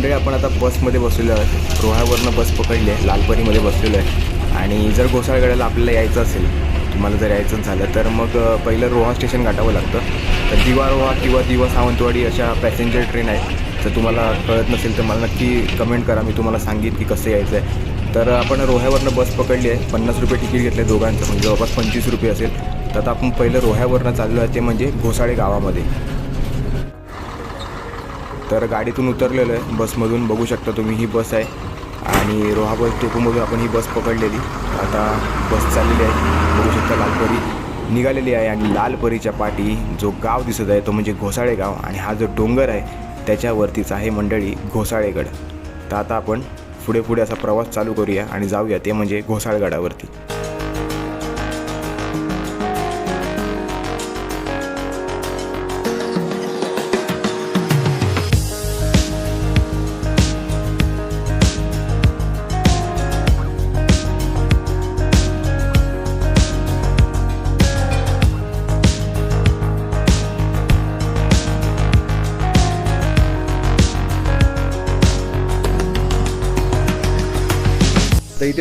मंडळी आपण आता बसमध्ये बसलेलो आहे रोहावरनं बस पकडली आहे लालपरीमध्ये बसलेलो आहे. आणि जर घोसाळगडाला आपल्याला यायचं असेल तुम्हाला जर यायचं झालं तर मग पहिलं रोहा स्टेशन गाठावं लागतं. तर दिवा रोहा किंवा दिवा सावंतवाडी अशा पॅसेंजर ट्रेन आहेत. जर तुम्हाला कळत नसेल तर मला नक्की कमेंट करा. मी तुम्हाला सांगेन की कसं यायचं आहे. तर आपण रोह्यावरनं बस पकडली आहे. पन्नास रुपये तिकीट घेतलं आहे दोघांचं म्हणजे जवळपास पंचवीस रुपये असेल. तर आता आपण पहिलं रोह्यावरनं चाललो आहे ते म्हणजे घोसाळे गावामध्ये. तर गाडीतून उतरलेलं आहे. बसमधून बघू शकता तुम्ही ही बस आहे. आणि रोहा बस डेपोमधून आपण ही बस पकडलेली. आता बस चाललेली आहे. बघू शकता लालपरी निघालेली आहे आणि लालपरीच्या पाठी जो गाव दिसत आहे तो म्हणजे घोसाळे गाव आणि हा जो डोंगर आहे त्याच्यावरतीच आहे मंडळी घोसाळेगड. तर आता आपण पुढे पुढे असा प्रवास चालू करूया आणि जाऊया ते म्हणजे घोसाळगडावरती.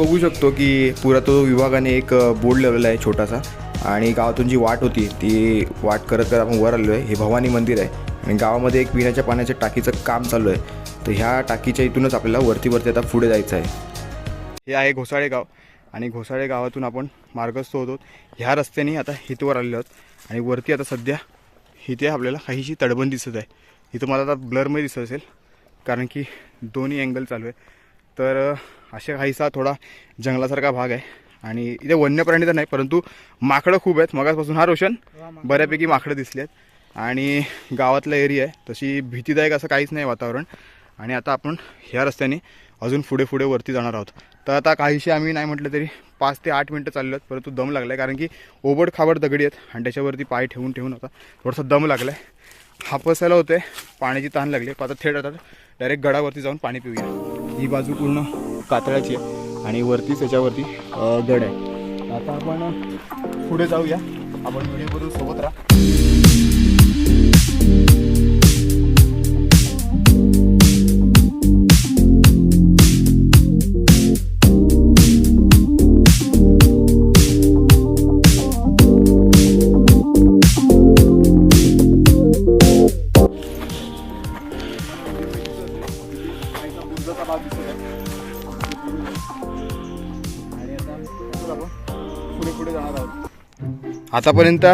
बघू शकतो की पुरातत्व विभागाने एक बोर्ड लावलेला आहे छोटासा. आणि गावातून जी वाट होती ती वाट करत करत आपण वर आलो आहे हे भवानी मंदिर आहे. आणि गावामध्ये एक पिण्याच्या पाण्याच्या टाकीचं काम चालू आहे. तर ह्या टाकीच्या इथूनच आपल्याला वरती वरती आता पुढे जायचं आहे. हे आहे घोसाळे गाव. आणि घोसाळे गावातून आपण मार्गस्थ होतो ह्या रस्त्याने आता हितवर आलेलो आहोत. आणि वरती आता सध्या इथे आपल्याला काहीशी तडबंद दिसत आहे. इथं मला आता ब्लरमध्ये दिसत असेल. कारण की दोन्ही अँगल चालू आहे. तर अशा काहीसा थोडा जंगलासारखा भाग आहे. आणि इथे वन्य प्राणी तर नाही परंतु माकडं खूप आहेत. मगासपासून हा रोशन. बऱ्यापैकी माकडं दिसली आहेत. आणि गावातला एरिया आहे. तशी भीतीदायक असं काहीच नाही वातावरण. आणि आता आपण ह्या रस्त्याने अजून पुढे पुढे वरती जाणार आहोत. तर आता काहीशी आम्ही नाही म्हटलं तरी पाच ते आठ मिनटं चाललो आहेत. परंतु दम लागला आहे कारण की ओबड खाबड दगडी आहेत. आणि त्याच्यावरती पाय ठेवून ठेवून आता थोडासा दम लागला आहे हापसायला होते पाण्याची ताण लागली. आता थेट आता डायरेक्ट गडावरती जाऊन पाणी पिऊया. ही बाजू पूर्ण कातळाची आहे आणि वरतीच त्याच्यावरती गड आहे. आता आपण पुढे जाऊया. आपण व्हिडिओ सोबत राहा. आतापर्यंत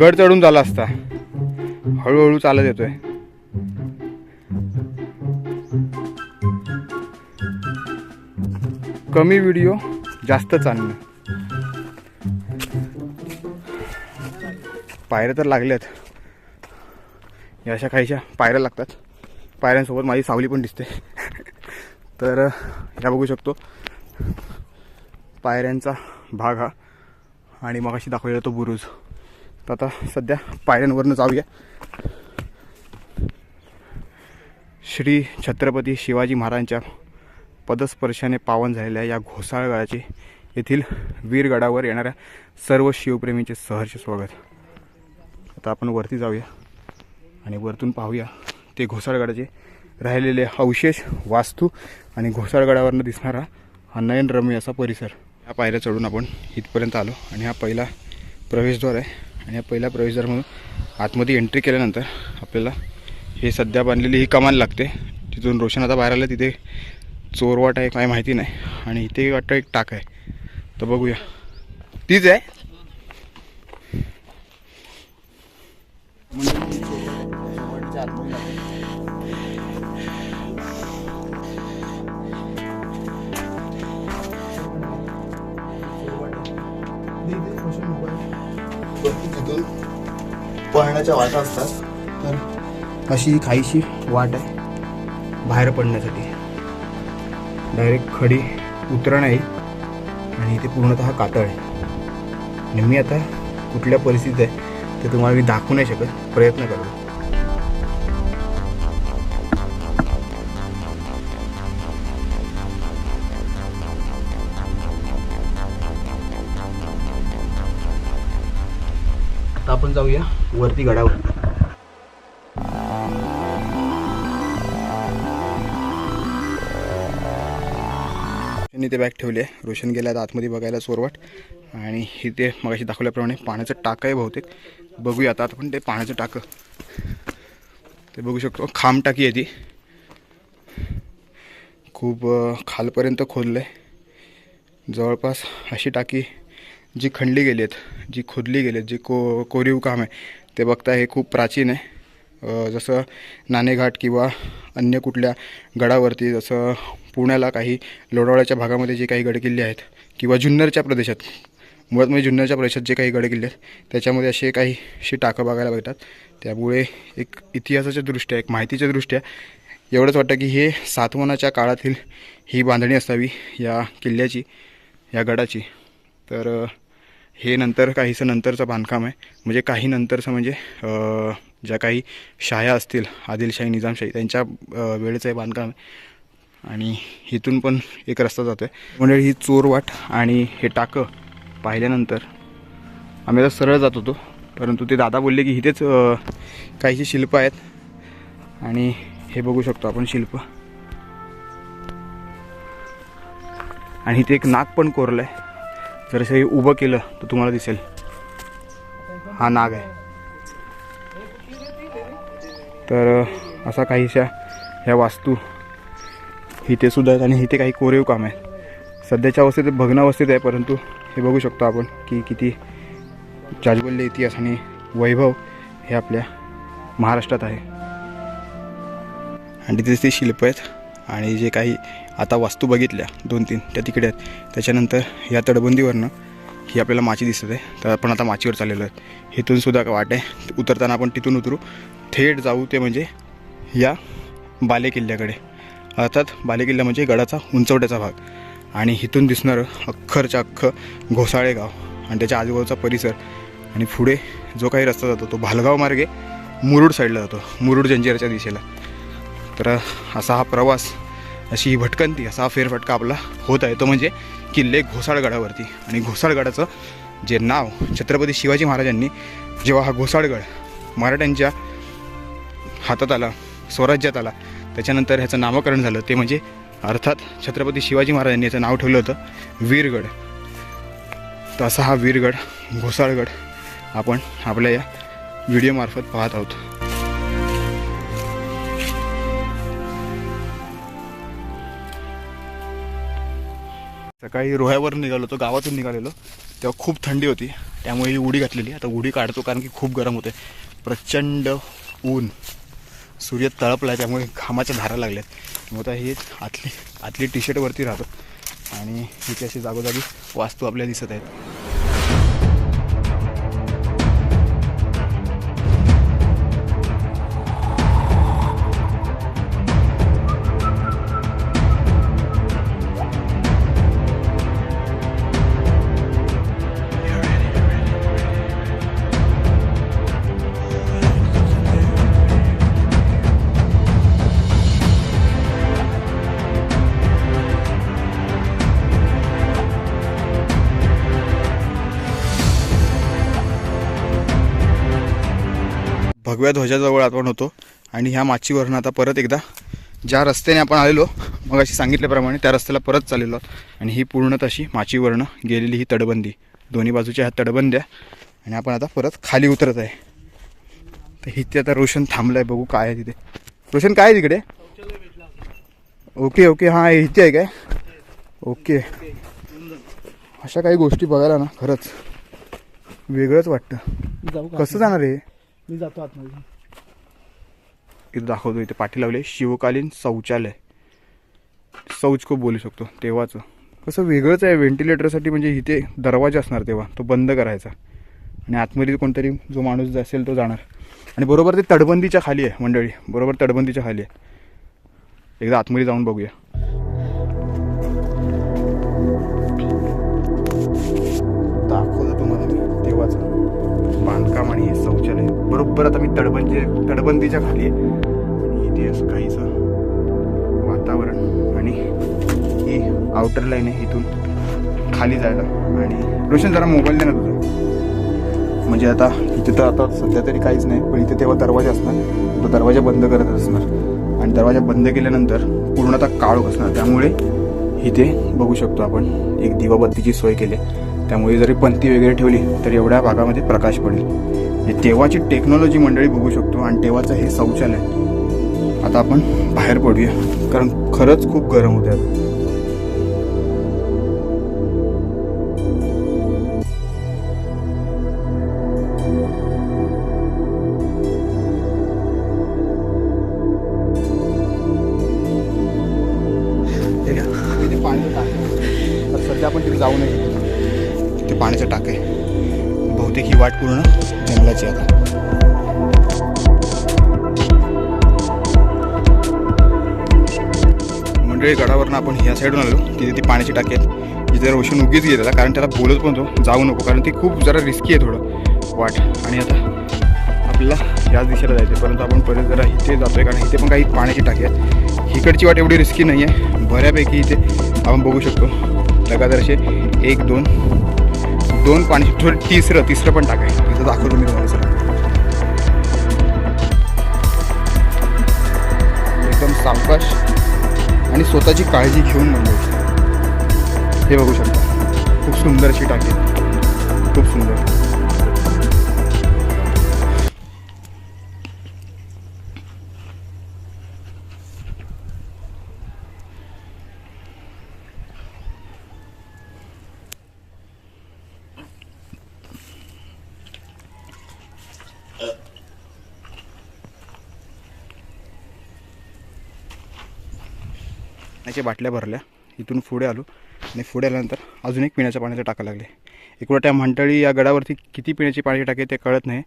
गड चढून झाला असता. हळूहळू चालत येतोय. कमी व्हिडिओ जास्त चालणं. पायऱ्या तर लागल्यात. या अशा काहीशा पायऱ्या लागतात. पायऱ्यांसोबत माझी सावली पण दिसते. तर ह्या बघू शकतो. पायऱ्यांचा भाग हा. आणि मग अशी दाखवलेला तो बुरुज. तर आता सध्या पायऱ्यांवरनं जाऊया. श्री छत्रपती शिवाजी महाराजांच्या पदस्पर्शाने पावन झालेल्या या घोसाळगडाचे येथील वीरगडावर येणाऱ्या सर्व शिवप्रेमींचे सहर्ष स्वागत. आता आपण वरती जाऊया आणि वरतून पाहूया ते घोसाळगडाचे राहिलेले अवशेष वास्तू आणि घोसाळगडावरनं दिसणारा हा नयनरम्य असा परिसर. ह्या पायऱ्या चढून आपण इथपर्यंत आलो. आणि हा पहिला प्रवेशद्वार आहे. आणि या पहिल्या प्रवेशद्वारमधून आतमध्ये एंट्री केल्यानंतर आपल्याला हे सध्या बांधलेली ही कमान लागते. तिथून रोशन आता बाहेर आलं तिथे चोरवाट आहे काय माहिती नाही. आणि इथे वाटतं एक टाक आहे. तर बघूया. तीच आहे. तिथून पळण्याच्या वाटा असतात. तर अशी काहीशी वाट आहे. बाहेर पडण्यासाठी. डायरेक्ट खडी उतरण आहे आणि इथे पूर्णतः कातळ आहे. आणि मी आता कुठल्या परिस्थितीत आहे ते तुम्हाला मी दाखवू नाही शकत. प्रयत्न करतो. आता आपण जाऊया वरती गडावर. इथे बॅग ठेवली आहे. रोशन गेल्यात आतमध्ये बघायला सोरवाट. आणि इथे मगाशी दाखवल्याप्रमाणे पाण्याचं टाकं आहे बहुतेक. बघूया आता आपण ते पाण्याचं टाकं. ते बघू शकतो. खांब टाकी आहे ती. खूप खालपर्यंत खोदलं आहे जवळपास अशी टाकी जी खणली गेली आहेत जी खोदली गेली आहेत जी को कोरीव काम आहे ते बघता हे खूप प्राचीन आहे. जसं नाणेघाट किंवा अन्य कुठल्या गडावरती जसं पुण्याला काही लोणावळ्याच्या भागामध्ये जे काही गडकिल्ले आहेत किंवा जुन्नरच्या प्रदेशात मुळात म्हणजे जुन्नरच्या प्रदेशात जे काही गडकिल्ले आहेत त्याच्यामध्ये असे काही अशी टाकं बघायला भेटतात. त्यामुळे एक इतिहासाच्या दृष्ट्या एक माहितीच्या दृष्ट्या एवढंच वाटतं की हे सातवनाच्या काळातील ही बांधणी असावी या किल्ल्याची या गडाची. तर हे नंतर काहीसं नंतरचं बांधकाम आहे. म्हणजे काही नंतरचं म्हणजे ज्या काही शाया असतील आदिलशाही निजामशाही त्यांच्या वेळेचं हे बांधकाम आहे. आणि इथून पण एक रस्ता जातो आहे म्हणजे ही चोरवाट आणि हे टाकं पाहिल्यानंतर आम्ही आता सरळ जात होतो. परंतु ते दादा बोलले की इथेच काहीशी शिल्प आहेत. आणि हे बघू शकतो आपण शिल्प. आणि इथे एक नाक पण कोरलं आहे जर असं हे उभं केलं तर तुम्हाला दिसेल. हा नाग आहे. तर असा काहीशा ह्या वास्तू इथे सुद्धा आहेत आणि इथे काही कोरीव काम आहे सध्याच्या अवस्थेत भग्न अवस्थेत आहे परंतु हे बघू शकतो आपण की किती जाज्वल्य इतिहास आणि वैभव हे आपल्या महाराष्ट्रात आहे. आणि तिथे ते शिल्प आहेत. आणि जे काही आता वास्तू बघितल्या दोन तीन त्या तिकडे आहेत त्याच्यानंतर या तटबंदीवरनं ही आपल्याला माची दिसत आहे. तर आपण आता माचीवर चाललेलो आहे इथून सुद्धा का वाट आहे. उतरताना आपण तिथून उतरू. थेट जाऊ ते म्हणजे या बालेकिल्ल्याकडे. अर्थात बालेकिल्ला म्हणजे गडाचा उंचवट्याचा भाग. आणि इथून दिसणारं अख्खरच्या अख्खं घोसाळे गाव आणि त्याच्या आजूबाजूचा परिसर. आणि पुढे जो काही रस्ता जातो तो भालगाव मार्गे मुरुड साईडला जातो. मुरुड जंजिराच्या दिशेला. तर असा हा प्रवास अशी ही भटकंती असा हा फेरफटका आपला होत आहे. तो म्हणजे किल्ले घोसाळगडावरती. आणि घोसाळगडाचं जे नाव छत्रपती शिवाजी महाराजांनी जेव्हा हा घोसाळगड मराठ्यांच्या हातात आला स्वराज्यात आला त्याच्यानंतर ह्याचं नामकरण झालं. ते म्हणजे अर्थात छत्रपती शिवाजी महाराजांनी याचं नाव ठेवलं होतं वीरगड. तर असा हा वीरगड घोसाळगड आपण आपल्या या व्हिडिओमार्फत पाहत आहोत. सकाळी रोह्यावर निघालो होतो गावातून निघालेलो. तेव्हा खूप थंडी होती. त्यामुळे ही उडी घातलेली. आता उडी काढतो कारण की खूप गरम होते प्रचंड ऊन. सूर्य तळपला आहे त्यामुळे घामाच्या धारा लागल्यात. मग आता हे आतली आतली टी शर्टवरती राहतो. आणि इथे अशी जागोजागी वास्तू आपल्याला दिसत आहेत. भगव्या ध्वजाजवळ आपण होतो आणि ह्या माचीवरनं आता परत एकदा ज्या रस्त्याने आपण आलेलो मग अशी सांगितल्याप्रमाणे त्या रस्त्याला परत चाललेलो आहोत. आणि ही पूर्ण तशी माचीवरनं गेलेली ही तटबंदी. दोन्ही बाजूच्या ह्या तटबंद्या. आणि आपण आता परत खाली उतरत आहे. तर इथे आता रोशन थांबलं आहे बघू काय आहे तिथे. रोशन काय आहे तिकडे? ओके ओके हां इथे आहे काय? ओके. अशा काही गोष्टी बघायला ना खरंच. वेगळंच वाटतं. कसं जाणार आहे मी जातो आतमध्ये. इथं दाखवतो इथे पाठी लावले शिवकालीन शौचालय. शौच खूप बोलू शकतो तेव्हाचं. कसं वेगळंच आहे व्हेंटिलेटरसाठी म्हणजे इथे दरवाजा असणार तेव्हा तो बंद करायचा. आणि आतमध्ये कोणतरी जो माणूस असेल तो जाणार. आणि बरोबर ते तडबंदीच्या खाली आहे मंडळी. बरोबर तडबंदीच्या खाली आहे. एकदा आतमध्ये जाऊन बघूया. बरोबर आता मी तडबंदी तडबंदीच्या खाली आहे. आणि इथे असं काहीचं वातावरण आणि ही आउटर लाईन आहे इथून खाली जायला. आणि रोशन जरा मोबाईल दे ना तुझा. म्हणजे आता इथे तर आता सध्या तरी काहीच नाही पण इथे तेव्हा दरवाजा असणार. तो दरवाजा बंद करत असणार. आणि दरवाजा बंद केल्यानंतर पूर्ण आता काळोख असणार. त्यामुळे इथे बघू शकतो आपण एक दिवाबत्तीची सोय केली आहे. त्यामुळे जरी पंथी वगैरे ठेवली तर एवढ्या भागामध्ये प्रकाश पडेल. हे तेव्हाची टेक्नॉलॉजी मंडळी बघू शकतो आणि तेव्हाचं हे शौचालय. आता आपण बाहेर पडूया कारण खरंच खूप गरम होते बहुतेक ही वाट पूर्ण जंगलाची आहे आता. मंडळी गडावरनं आपण ह्या साईडून आलो तिथे ती पाण्याची टाकी आहेत. जिथे रोशन उगीच गेलेला कारण त्याला बोलत पण तो जाऊ नको कारण ती खूप जरा रिस्की आहे थोडं वाट. आणि आता आपल्याला याच दिशेला जायचं आहे परंतु आपण परत जरा इथे जातोय कारण इथे पण काही पाण्याची टाकी आहेत. इकडची वाट एवढी रिस्की नाही आहे बऱ्यापैकी इथे आपण बघू शकतो. लगातार असे एक दोन दोन पाणी थोडं तिसरं तिसरं पण टाकाय इथं दाखवतो मी तुम्हाला सर एकदम सावकाश आणि स्वतःची काळजी घेऊन म्हणजे हे बघू शकता. खूप सुंदर अशी. खूप सुंदर. बाटल्या भरल्या. इथून पुढे आलो. आणि पुढे आल्यानंतर अजून एक पिण्याच्या पाण्याचं टाका लागले. एकूण त्या मंडळी या गडावरती किती पिण्याची पाण्याची टाके ते कळत नाही.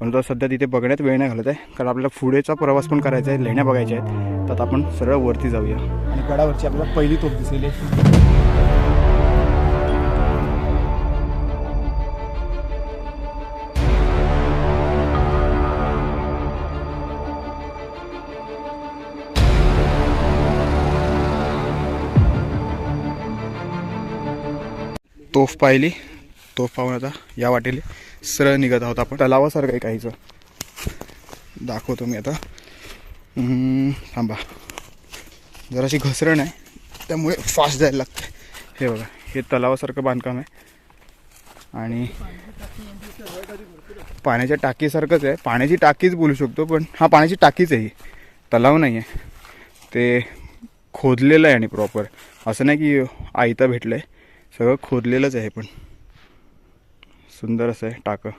परंतु सध्या तिथे बघण्यात वेळ नाही घालत आहे. कारण आपल्याला पुढेचा प्रवास पण करायचा आहे लेण्या बघायच्या आहेत. तर आपण सरळ वरती जाऊया. आणि गडावरची आपल्याला पहिली तोफ दिसेल. तोफ पाहिली. तोफ पाहून आता या वाटेले सरळ निघत आहोत आपण. तलावासारखं आहे काहीचं. दाखवतो मी आता. थांबा. जराशी घसरण आहे. त्यामुळे फास्ट जायला लागतं हे बघा हे तलावासारखं बांधकाम आहे. आणि पाण्याच्या टाकीसारखंच आहे. पाण्याची टाकीच बोलू शकतो पण हा पाण्याची टाकीच आहे ही. तलाव नाही आहे. ते खोदलेलं आहे आणि प्रॉपर असं नाही की आयता भेटलं आहे सगळं खोदलेलंच आहे पण. सुंदर असं आहे टाकं.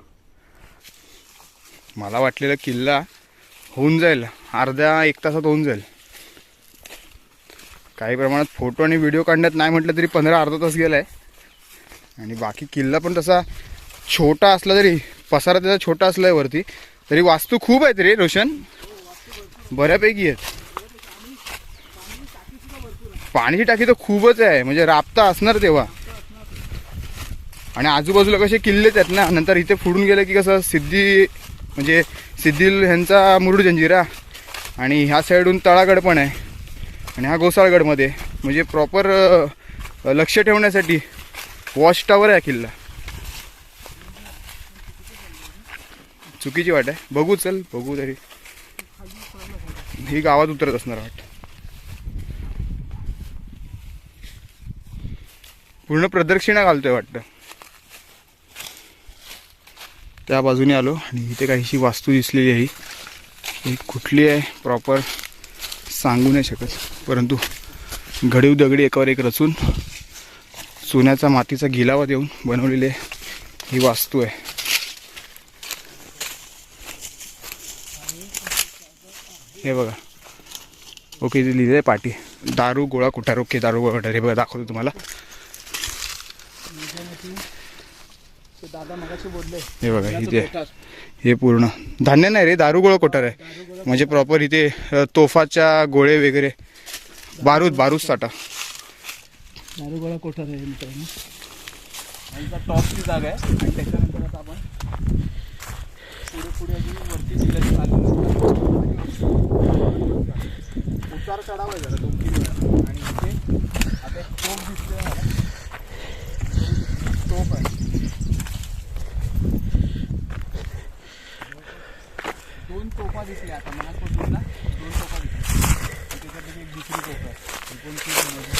मला वाटलेला किल्ला होऊन जाईल. अर्ध्या एक तासात होऊन जाईल. काही प्रमाणात फोटो आणि व्हिडिओ काढण्यात नाही म्हटलं तरी पंधरा अर्धा तास गेला आहे आणि बाकी किल्ला पण तसा छोटा असला तरी पसारा त्याचा छोटा असला आहे वरती तरी वास्तू खूप आहेत रे रोशन. बऱ्यापैकी आहेत. पाण्याची टाकी तर खूपच आहे. म्हणजे राबता असणार तेव्हा. आणि आजूबाजूला कसे किल्लेच आहेत ना नंतर इथे फुडून गेलं की कसं सिद्धी म्हणजे सिद्धी ह्यांचा मुरुड जंजिरा आणि ह्या साईडून तळागड पण आहे. आणि हा गोसाळगडमध्ये म्हणजे प्रॉपर लक्ष ठेवण्यासाठी वॉच टावर आहे किल्ला. चुकीची वाट आहे. बघू चल बघू तरी. ही गावात उतरत असणार वाट पूर्ण प्रदक्षिणा घालतोय वाटतं. त्या बाजूने आलो आणि इथे काहीशी वास्तू दिसलेली आहे. ही कुठली आहे? प्रॉपर सांगू नाही शकत. परंतु घडीव दगडी एकावर एक रचून सोन्याचा मातीचा गिलावा देऊन बनवलेली ही वास्तू आहे. हे बघा. ओके इथे लिहिलं आहे पाठी दारू गोळा कुठारो के दारू गोळा कुठार हे बघा दाखवतो तुम्हाला ते दादा मगाशी बोलले. हे बघा इथे. हे पूर्ण. धान्य नाही रे दारू गोळा कोठार आहे. म्हणजे प्रॉपर इथे तोफाच्या गोळे वगैरे. बारूद बारूद साठा. दारुगोळा कोठार आहे मित्रांनो. टॉपची जागा आहे. आणि त्याच्यानंतर आता आपण पुढे पुढे अजून वरती जिल्ह्यात चालू उतार चढावा आहे जरा दोन तीन वेळा आणि इथे आता एक तोफ दिसतोय मला तोफ आहे दोन तोफा दिसल्या आता मला ना दोन तोफा दिसल्या आणि त्याच्यापैकी एक दुसरी तोफ आहे ही कोणती समजली?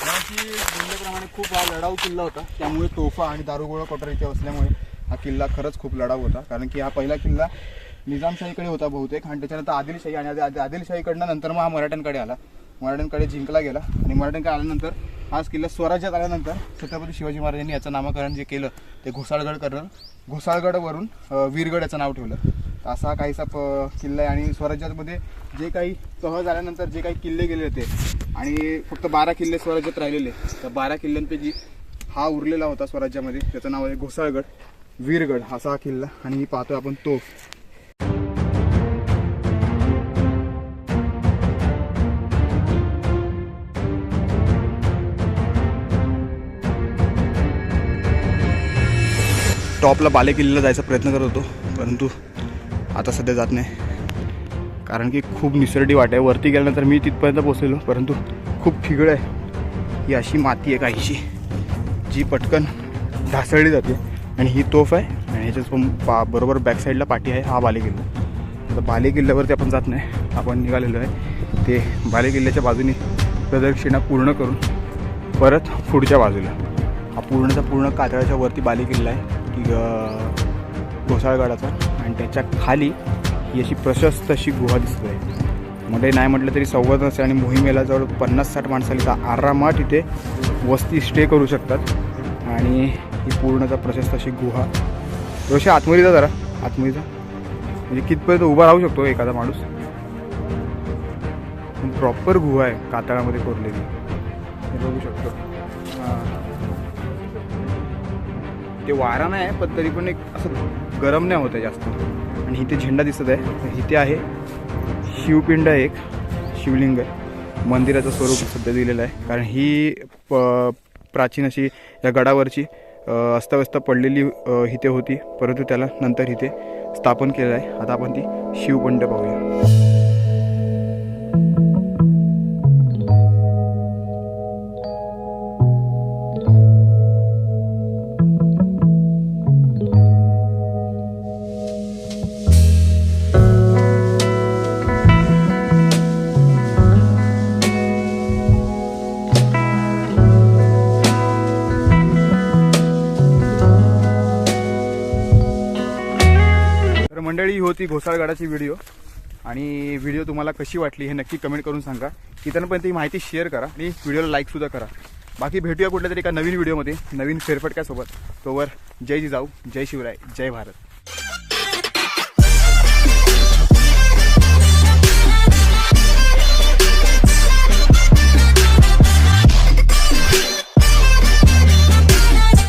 मगाशी बोलल्याप्रमाणे खूप हा लढाऊ किल्ला होता. त्यामुळे तोफा आणि दारुगोळा कोठार इथे असल्यामुळे हा किल्ला खरंच खूप लढाऊ होता. कारण की हा पहिला किल्ला निजामशाहीकडे होता बहुतेक. आणि त्याच्यानंतर आदिलशाही आणि आदि- आदिलशाहीकडनं नंतर मग हा मराठ्यांकडे आला. मराठ्यांकडे जिंकला गेला. आणि मराठ्यांकडे आल्यानंतर हाच किल्ला स्वराज्यात आल्यानंतर छत्रपती शिवाजी महाराजांनी याचं नामकरण जे केलं ते घोसाळगड करणं. घोसाळगडवरून वीरगड याचं नाव ठेवलं. तर असा काहीसा प किल्ला आहे. आणि स्वराज्यामध्ये जे काही तह झाल्यानंतर जे काही किल्ले गेले होते आणि फक्त बारा किल्ले स्वराज्यात राहिलेले तर बारा किल्ल्यांपैकी हा उरलेला होता स्वराज्यामध्ये. त्याचं नाव आहे घोसाळगड वीरगड असा हा किल्ला आणि ही पाहतोय आपण तो. टॉपला बाले किल्ल्याला जायचा प्रयत्न करत होतो परंतु आता सध्या जात नाही. कारण की खूप निसरडी वाट आहे. वरती गेल्यानंतर मी तिथपर्यंत पोहोचलेलो परंतु खूप ठिगळ आहे. ही अशी माती आहे काहीशी. जी पटकन ढासळली जाते आणि ही तोफ आहे आणि ह्याच्याच पण पा बरोबर बॅक साईडला पाठी आहे हा बाले किल्ला तर बाले किल्ल्यावरती आपण जात नाही आपण निघालेलो आहे. ते बाले किल्ल्याच्या बाजूने प्रदक्षिणा पूर्ण करून परत पुढच्या बाजूला. हा पूर्णचा पूर्ण कातळाच्या वरती बाले किल्ला आहे की घोसाळगडाचा. आणि त्याच्याखाली ही अशी प्रशस्त अशी गुहा दिसत आहे. मध्ये नाही म्हटलं तरी संवर्धन असेल आणि मोहिमेला जवळ पन्नास साठ माणसाला तर आरामात इथे वस्ती स्टे करू शकतात. आणि ही पूर्णचा प्रशस्त अशी गुहा. जशी आतमध्ये जा जरा. आतमध्ये जा. म्हणजे कितपर्यंत उभा राहू शकतो एखादा माणूस? प्रॉपर गुहा आहे कातळामध्ये कोरलेली. हे बघू शकतो. हां. ते वारा नाही आहे पण तरी पण एक असं गरम नाही होत आहे जास्त. आणि इथे झेंडा दिसत आहे. तर इथे आहे शिवपिंड आहे एक शिवलिंग आहे. मंदिराचं स्वरूप सध्या दिलेलं आहे. कारण ही प प्राचीन अशी या गडावरची अस्ताव्यस्त पडलेली इथे होती परंतु त्याला नंतर इथे स्थापन केलं आहे. आता आपण ती शिवपंड पाहूया. मंडळी होती घोसाळगडाची व्हिडिओ आणि व्हिडिओ तुम्हाला कशी वाटली हे नक्की कमेंट करून सांगा. इतरांपर्यंत ही माहिती शेअर करा आणि व्हिडिओला लाईकसुद्धा करा. बाकी भेटूया कुठल्या तरी एका नवीन व्हिडिओमध्ये नवीन फेरफटक्यासोबत तोवर जय जिजाऊ जय शिवराय जय भारत.